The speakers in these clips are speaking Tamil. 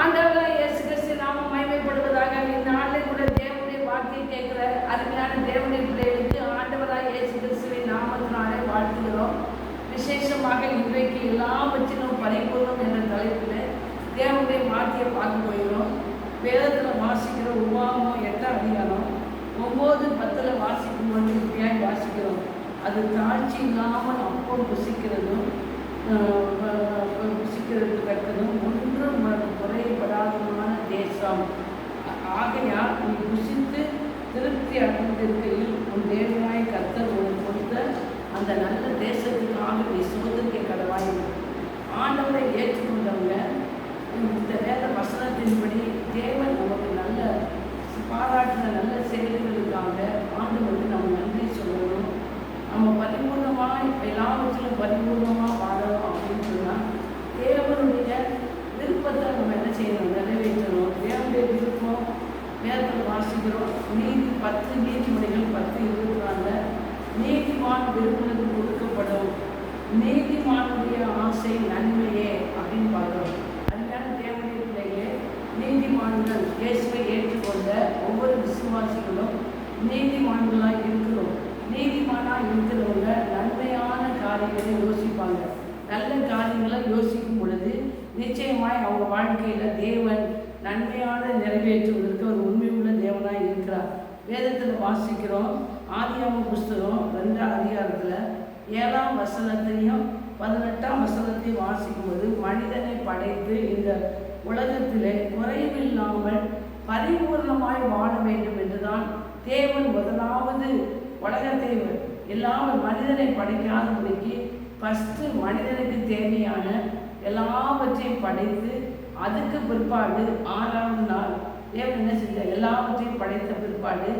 ஆண்டவராக இயேசு கிறிஸ்து நாம மகிமைப்படுவதாக இந்த நாளில் கூட தேவனுடைய வார்த்தையை கேட்கிற அருமையான தேவனுடைய பிள்ளைகளுக்கு ஆண்டவராக இயேசு கிறிஸ்துவின் நாமத்தினாலே வாழ்த்துகிறோம். விசேஷமாக இன்றைக்கு எல்லாவற்றிலும் பரிபூர்ணம் என்ற தலைப்பில் தேவனுடைய வார்த்தையை பார்க்க போகிறோம். வேதத்தில் வாசிக்கிற உபாகமம் எட்டாம் அதிகாரம் ஒம்பது பத்தில் வாசிக்கும் போது இப்படியாய் வாசிக்கிறோம். அது தாழ்ச்சி இல்லாமல் அப்பம் புசிக்கிறதும் புசிக்கிறது தக்கதும் ஒன்றும் குறைபடாதமான தேசம். ஆகையால் நீ புசித்து திருப்தி அடைந்திருக்கையில் உன் தேவனாய் கத்தர் உனக்கு கொடுத்த அந்த நல்ல தேசத்துக்காக நீ சுதந்திரிக்க கடவாய். ஆண்டவரை ஏற்றுக்கொண்டவங்க இந்த வேத வசனத்தின்படி தேவன் நமக்கு நல்ல பாராட்டின நல்ல செயல்களுக்காக ஆண்டவருக்கு நம்ம நன்றி சொல்லணும். நம்ம பரிபூர்ணமாக எல்லாவற்றிலும் பரிபூர்ணமாக வாழணும் அப்படின்னு சொன்னால் தேவனுடைய விருப்பத்தை நம்ம என்ன செய்யணும் நிறைவேற்றணும் தேவனுடைய விருப்பம் வேதத்தில் நீதி பத்து நீதிமொழிகள் பத்து இருபத்தி நாலில் நீதிமான் விரும்பினது கொடுக்கப்படும். நீதிமானுடைய ஆசை நன்மையே அப்படின்னு பார்க்குறோம். அதுக்கான தேவனுடைய பிள்ளைகளே நீதிமான்கள் இயேசுவை ஏற்றுக்கொண்ட ஒவ்வொரு விசுவாசிகளும் நீதிமான்களாக இருக்கிறோம். நீதிமானாக இருக்கிறவங்க நன்மையான காரியங்களை யோசிப்பாங்க. நல்ல காரியங்களை யோசிக்கும் பொழுது நிச்சயமாய் அவங்க வாழ்க்கையில் தேவன் நன்மையான நிறைவேற்றுவதற்கு ஒரு வேதத்தில் வாசிக்கிறோம் ஆதியாம புஸ்தகம் ரெண்டாம் அதிகாரத்தில் ஏழாம் வசனத்தையும் பதினெட்டாம் வசனத்தையும் வாசிக்கும்போது மனிதனை படைத்து இந்த உலகத்திலே குறைவில்லாமல் பரிபூர்ணமாய் வாழ வேண்டும் என்றுதான் தேவன் முதலாவது உலகத்தை எல்லாம் மனிதனை படைக்காதபடிக்கு ஃபஸ்ட்டு மனிதனுக்கு தேவையான எல்லாவற்றையும் படைத்து அதுக்கு பிற்பாடு ஆறாவது நாள் தேவன் என்ன செஞ்சார்? எல்லாவற்றையும் படைத்த பிற்பாடு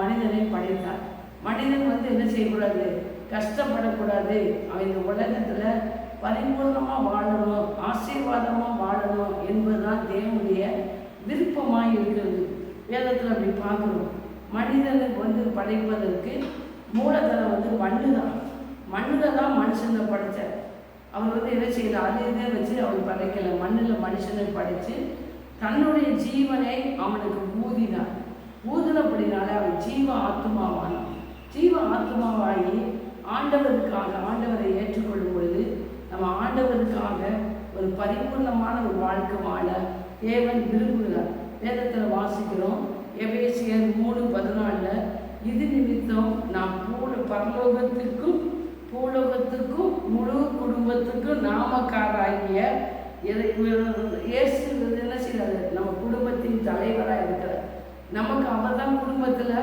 மனிதனை படைத்தார். மனிதன் வந்து என்ன செய்யக்கூடாது? கஷ்டப்படக்கூடாது. அவன் இந்த உலகத்தில் பரிபூர்ணமாக வாழணும் ஆசீர்வாதமாக வாழணும் என்பதுதான் தேவனுடைய விருப்பமாக இருக்கிறது. வேதத்தில் அப்படி பார்க்குறோம். மனிதனுக்கு வந்து படைப்பதற்கு மூலதனம் வந்து மண்ணு தான் மண்ணில் தான் மனுஷனை படைத்தார் அவர் வந்து என்ன செய்யல? அது இதை வச்சு அவர் படைக்கலை. மண்ணில் மனுஷனை படைத்து தன்னுடைய ஜீவனை அவனுக்கு ஊதினார். ஊதினப்படினால அவன் ஜீவ ஆத்மாவானான் ஜீவ ஆத்மாவாகி ஆண்டவருக்காக ஆண்டவரை ஏற்றுக்கொள்ளும் பொழுது நம்ம ஆண்டவருக்காக ஒரு பரிபூர்ணமான ஒரு வாழ்க்கை வாழ தேவன் விரும்புகிறார். வேதத்தில் வாசிக்கிறோம் எபேசியர் மூணு பதினாலில் இது நிமித்தம் நாம் பூல பரலோகத்திற்கும் பூலோகத்துக்கும் முழு குடும்பத்துக்கும் நாமக்காராகிய எதை இயேசு என்ன செய்யறாரு நம்ம குடும்பத்தின் தலைவராக இருக்கிறார். நமக்கு அவர் தான் குடும்பத்தில்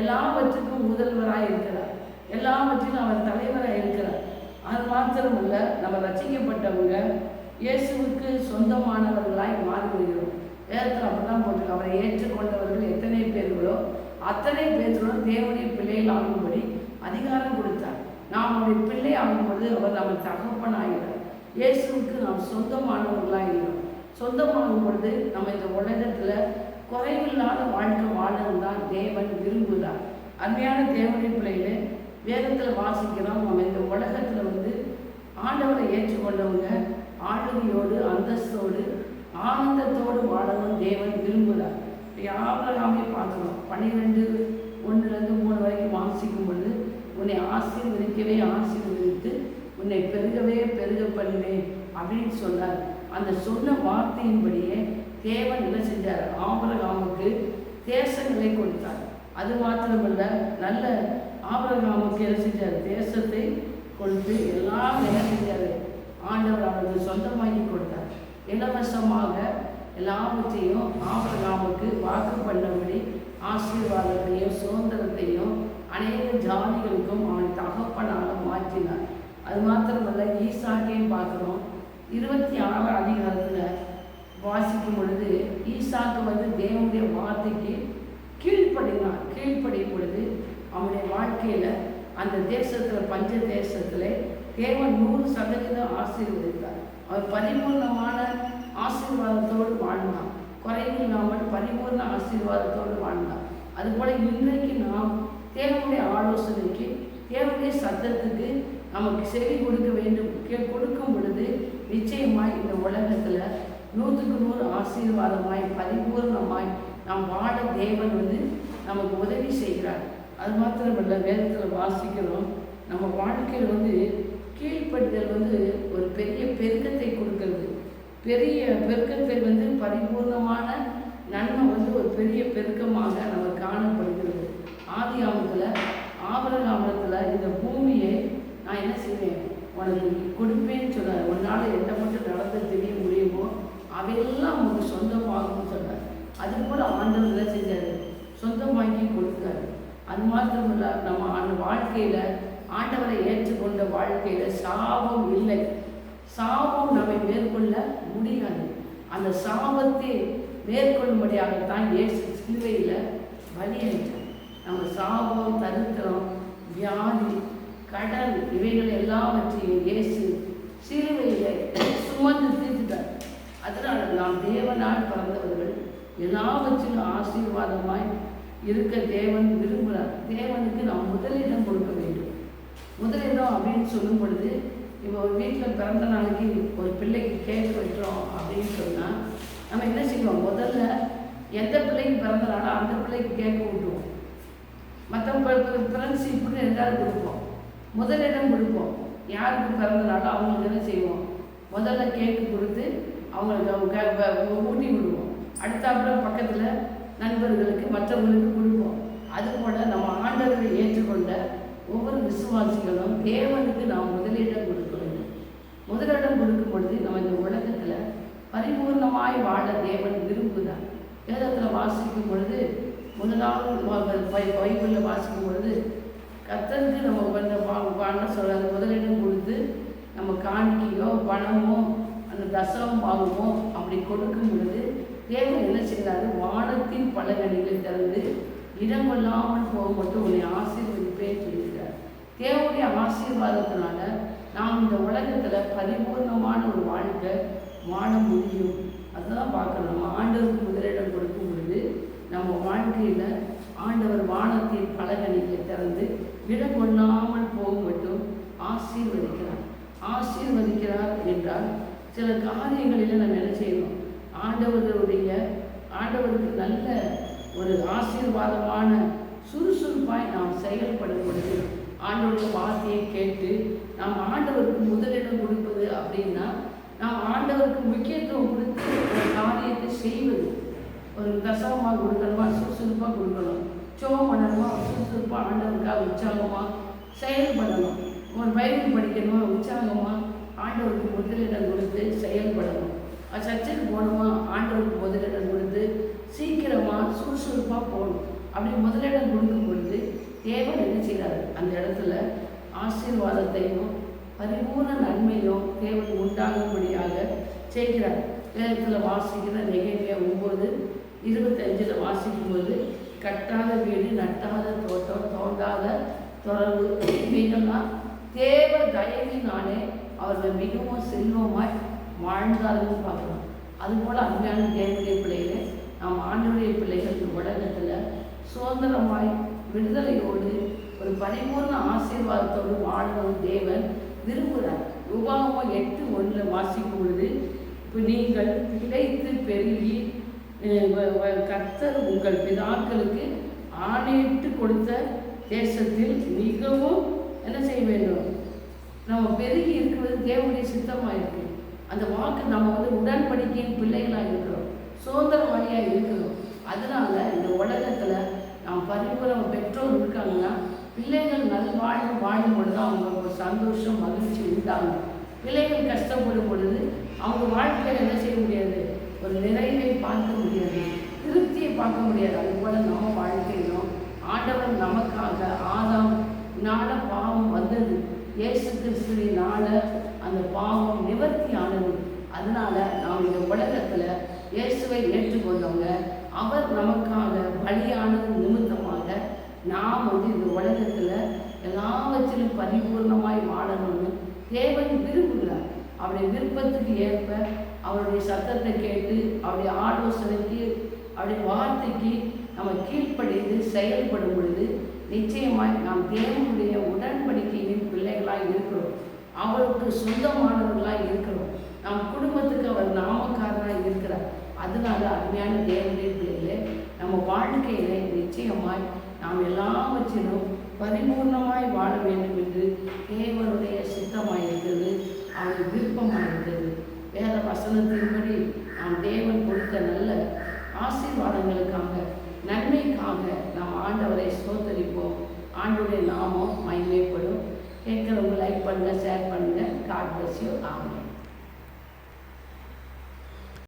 எல்லாவற்றுக்கும் முதல்வராக இருக்கிறார். எல்லாவற்றிலும் அவர் தலைவராக இருக்கிறார். அது மாத்திரம் இல்லை நம்ம ரசிக்கப்பட்டவங்க இயேசுவுக்கு சொந்தமானவர்களாய் மாறிவிடுகிறோம். வேதத்தில் அப்படிதான் போட்டு அவரை ஏற்றுக்கொண்டவர்கள் எத்தனை பேர்களோ அத்தனை பேர்களும் தேவனுடைய பிள்ளைகள் ஆகும்படி அதிகாரம் கொடுத்தார். நாம் அவருடைய பிள்ளை ஆகும்போது அவர் நம்ம தகப்பன் ஆகிறார் இயேசுவுக்கு நாம் சொந்தமானவர்களாக இருக்கிறோம் சொந்தமாகும் பொழுது நம்ம இந்த உலகத்தில் குறைவில்லாத வாழ்க்கை வாழணும் தான் தேவன் விரும்புகிறார். அருமையான தேவனின் பிள்ளைகளே வேதத்தில் வாசிக்கிறோம் நம்ம இந்த உலகத்தில் வந்து ஆண்டவரை ஏற்றுக்கொண்டவங்க ஆளுமையோடு அந்தஸ்தோடு ஆனந்தத்தோடு வாழவும் தேவன் விரும்புகிறார். ஆபரகாமே பார்க்குறோம். பன்னிரெண்டு ஒன்றுலேருந்து மூணு வரைக்கும் வாசிக்கும் பொழுது உன்னை ஆசீர்வதிக்கவே ஆசீர்வதித்து உன்னை பெருகவே பெருக அப்படின்னு சொன்னார். அந்த சொன்ன வார்த்தையின்படியே தேவன் என்ன செஞ்சார்? ஆபரகாமுக்கு தேசங்களை கொடுத்தார். அது மாத்திரமல்ல நல்ல ஆபரகாமுக்கு என்ன செஞ்சார்? தேசத்தை கொடுத்து எல்லாம் என்ன செஞ்சார்? ஆண்டவர் அவருக்கு சொந்தமாகி கொடுத்தார். இலவசமாக எல்லாவற்றையும் ஆபரகாமுக்கு வாக்கு பண்ணபடி ஆசீர்வாதத்தையும் சுதந்திரத்தையும் அநேக ஜாதிகளுக்கும் அவன் தகப்பனாக மாற்றினார். அது மாத்திரமல்ல ஈசாக்கையும் பார்க்குறோம். இருபத்தி ஆறாம் அதிகாரத்தில் வாசிக்கும் பொழுது ஈசாக்கு வந்து தேவனுடைய வார்த்தைக்கு கீழ்ப்படினான் கீழ்ப்படியும் பொழுது அவனுடைய வாழ்க்கையில் அந்த தேசத்தில் பஞ்ச தேசத்தில் தேவன் நூறு சதவீதம் ஆசீர்வதித்தார். அவர் பரிபூர்ணமான ஆசீர்வாதத்தோடு வாழ்ந்தான் குறைவில்லாமல் பரிபூர்ண ஆசீர்வாதத்தோடு வாழ்ந்தான் அதுபோல் இன்றைக்கு நாம் தேவனுடைய ஆலோசனைக்கு தேவனுடைய சத்தத்துக்கு நமக்கு செவி கொடுக்க வேண்டும் கே- கொடுக்கும் பொழுது நிச்சயமாய் இந்த உலகத்தில் நூற்றுக்கு நூறு ஆசீர்வாதமாய் பரிபூர்ணமாய் நாம் வாழ தேவன் வந்து நமக்கு உதவி செய்கிறார். அது மாத்திரமல்ல வேதத்தில் வாசிக்கிறோம் நம்ம வாழ்க்கையில் வந்து கீழ்ப்படுதல் வந்து ஒரு பெரிய பெருக்கத்தை கொடுக்கிறது. பெரிய பெருக்கத்தை வந்து பரிபூர்ணமான நன்மை வந்து ஒரு பெரிய பெருக்கமாக நம்ம காணப்படுகிறது. ஆதி ஆமத்தில் ஆபரகாமத்தில் இந்த பூமியை நான் என்ன செய்வேன்? உனக்கு கொடுப்பேன்னு சொன்னார். உன்னால் என்ன மட்டும் நடந்து தெரிய முடியுமோ அவையெல்லாம் உனக்கு சொந்தமாகும்னு சொன்னார். அது போல் ஆண்டவர் என்ன செஞ்சார்? சொந்தமாக்கி கொடுத்தாரு. அது மாத்திரமில்ல நம்ம அந்த வாழ்க்கையில் ஆண்டவரை ஏற்றுக்கொண்ட வாழ்க்கையில் சாபம் இல்லை. சாபம் நம்மை மேற்கொள்ள முடியாது. அந்த சாபத்தை மேற்கொள்ளும்படியாகத்தான் ஏசு சிலுவையில் பலியாயிட்டார். நம்ம சாபம் தருத்திரம் வியாதி கடன் இவைகள் எல்லாவற்றையும் இயேசு சிலுவையிலே சுமந்து தீர்த்துட்டார் அதனால் நாம் தேவனால் பிறந்தவர்கள் எல்லாவற்றிலும் ஆசீர்வாதமாய் இருக்க தேவன் விரும்புகிறார். தேவனுக்கு நாம் முதலிடம் கொடுக்க வேண்டும். முதலிடம் அப்படின்னு சொல்லும் பொழுது இப்போ ஒரு வீட்டில் பிறந்த நாளைக்கு ஒரு பிள்ளைக்கு கேக் வெட்டுறோம் அப்படின்னு சொன்னால் நம்ம என்ன செய்வோம்? முதல்ல எந்த பிள்ளைக்கு பிறந்த நாளோ அந்த பிள்ளைக்கு கேக் விட்டுருவோம் மற்ற ஃப்ரெண்ட்ஷிப்புன்னு இப்படி எதாவது கொடுப்போம். முதலிடம் கொடுப்போம். யாருக்கு பிறந்த நாளோ அவங்களுக்கு என்ன செய்வோம்? முதல்ல கேக்கு கொடுத்து அவங்களுக்கு ஊட்டி விடுவோம். அடுத்தாப்புல பக்கத்தில் நண்பர்களுக்கு மற்றவங்களுக்கு கொடுப்போம். அது போல் நம்ம ஆண்டவரை ஏற்றுக்கொண்ட ஒவ்வொரு விசுவாசிகளும் தேவனுக்கு நாம் முதலிடம் கொடுக்க வேண்டும் முதலிடம் கொடுக்கும் பொழுது நம்ம இந்த உலகத்தில் பரிபூர்ணமாய் வாழ தேவன் விரும்புகிறார். வேதத்தில் வாசிக்கும் பொழுது முதலாவது பைபிளில் வாசிக்கும் பொழுது கத்தருக்கு நம்ம வந்து வாங்க சொல்கிறாங்க முதலிடம் கொடுத்து நம்ம காணிக்கையோ பணமோ அந்த தசம் வாங்குமோ அப்படி கொடுக்கும் பொழுது தேவன் என்ன செய்கிறாரு? வானத்தின் பலகணிகளை திறந்து இடம் கொள்ளாமல் போக மட்டும் உன்னை ஆசீர்வதிப்பேன் சொல்லியிருக்கார் தேவனுடைய ஆசீர்வாதத்தினால நாம் இந்த உலகத்தில் பரிபூர்ணமான ஒரு வாழ்க்கை வாழ முடியும். அதுதான் பார்க்கணும். நம்ம ஆண்டவருக்கு முதலிடம் கொடுக்கும் பொழுது நம்ம வாழ்க்கையில் ஆண்டவர் வானத்தின் பலகணிகளை திறந்து இடம் கொள்ளாமல் போக மட்டும் ஆசீர்வதிக்கிறார். ஆசீர்வதிக்கிறார் என்றால் சில காரியங்களில் நம்ம என்ன செய்யணும்? ஆண்டவர்களுடைய ஆண்டவருக்கு நல்ல ஒரு ஆசீர்வாதமான சுறுசுறுப்பாய் நாம் செயல்படும் பொழுது ஆண்டவருடைய வார்த்தையை கேட்டு நாம் ஆண்டவருக்கு முதலிடம் கொடுப்பது அப்படின்னா நாம் ஆண்டவருக்கு முக்கியத்துவம் கொடுத்து ஒரு காரியத்தை செய்வது. ஒரு தசவமாக கொடுக்கணுமா? சுறுசுறுப்பாக கொடுக்கணும். சோம் பண்ணணுமா? சுறுசுறுப்பாக ஆண்டவருக்காக உற்சாகமாக செயல்படணும். ஒரு பைபிள் படிக்கணுமா? உற்சாகமாக ஆண்டவருக்கு முதலிடம் கொடுத்து செயல்படணும். சர்ச்சுக்கு போகணுமா? ஆண்டவருக்கு முதலிடம் கொடுத்து சீக்கிரமாக சுறுசுறுப்பாக போகணும். அப்படி முதலிடம் கொடுக்கும் பொழுது தேவன் என்ன செய்கிறார் அந்த இடத்துல ஆசீர்வாதத்தையும் பரிபூர்ண நன்மையும் தேவன் உண்டாகும்படியாக செய்கிறார். வேதத்தில் வாசிக்கிற நெகைமையா ஒம்பது இருபத்தஞ்சில் வாசிக்கும்போது கட்டாத வீடு நட்டாத தோட்டம் தோண்டாத தொடர்பு. மீண்டும்னா தேவ தயவினாலே அவர்கள் மிகவும் செல்வமாய் வாழ்ந்தார்கள் பார்க்கலாம் அதுபோல் அன்பான தேவனுடைய பிள்ளைகளை நாம் ஆண்டுடைய பிள்ளைகள் உலகத்தில் சுதந்திரமாய் விடுதலையோடு ஒரு பரிபூர்ண ஆசீர்வாதத்தோடு வாழணும் தேவன் விரும்புகிறார். உபாகமம் எட்டு ஒன்றில் வாசிக்கும் பொழுது இப்போ நீங்கள் கிடைத்து பெருகி கர்த்தர் உங்கள் பிதாக்களுக்கு ஆணையிட்டு கொடுத்த தேசத்தில் மிகவும் என்ன செய்ய வேண்டும்? நம்ம பெருகி இருக்கிறது தேவனுடைய சித்தமாக இருக்கு அந்த வாக்கு நம்ம வந்து உடன்படிக்கையின் பிள்ளைகளாக இருக்கிறோம். சுதந்திரவாளியாக இருக்கிறோம். அதனால இந்த உலகத்தில் நாம் பரிபூரம் பெற்றோர் இருக்காங்கன்னா பிள்ளைகள் நல்வாழ்வு வாழும் பொழுது அவங்க ஒரு சந்தோஷம் மகிழ்ச்சி உண்டாகும். பிள்ளைகள் கஷ்டப்படும் பொழுது அவங்க வாழ்க்கையில் என்ன செய்ய முடியாது? ஒரு நிறைவை பார்க்க முடியாது திருப்தியை பார்க்க முடியாது. அது போல் நம்ம வாழ்க்கையிலும் ஆண்டவர் நமக்காக ஆதாம் நாள பாவம் வந்தது. இயேசு கிறிஸ்துவினால அந்த பாவம் நிவர்த்தி ஆனது. அதனால நாம் இந்த உலகத்தில் இயேசுவை ஏற்றுக்கொண்டவங்க அவர் நமக்காக பலியானது நிமித்தமாக நாம் வந்து இந்த உலகத்தில் எல்லாவற்றிலும் பரிபூர்ணமாய் வாழணும்னு தேவன் விரும்புகிறார். அவருடைய விருப்பத்துக்கு ஏற்ப அவருடைய சத்தத்தை கேட்டு அவருடைய ஆலோசனைக்கு அவருடைய வார்த்தைக்கு நம்ம கீழ்ப்படிந்து செயல்படும் பொழுது நிச்சயமாய் நாம் தேவனுடைய உடன்படிக்கையின் பிள்ளைகளாக இருக்கிறோம். அவருக்கு சொந்தமானவர்களாக இருக்கிறோம். நம் குடும்பத்துக்கு அவர் நாமக்காரராக அருமையான தேவனுடைய பிள்ளைகளே நம்ம வாழ்க்கையில நிச்சயமாய் நாம் எல்லாவற்றிலும் பரிபூர்ணமாய் வாழ வேண்டும் என்று தேவனுடைய சித்தமாய் இருக்கிறது அவருடைய விருப்பம் வசனத்தின்படி நாம் தேவன் கொடுத்த நல்ல ஆசீர்வாதங்களுக்காக நன்மைக்காக நாம் ஆண்டவரை சோதரிப்போம் ஆண்டுடைய நாமம் மகிமைப்படும். கேட்குறவங்க லைக் பண்ணுங்கள் ஷேர் பண்ணுங்க. காட் பிளஸ் யூ ஆமாம்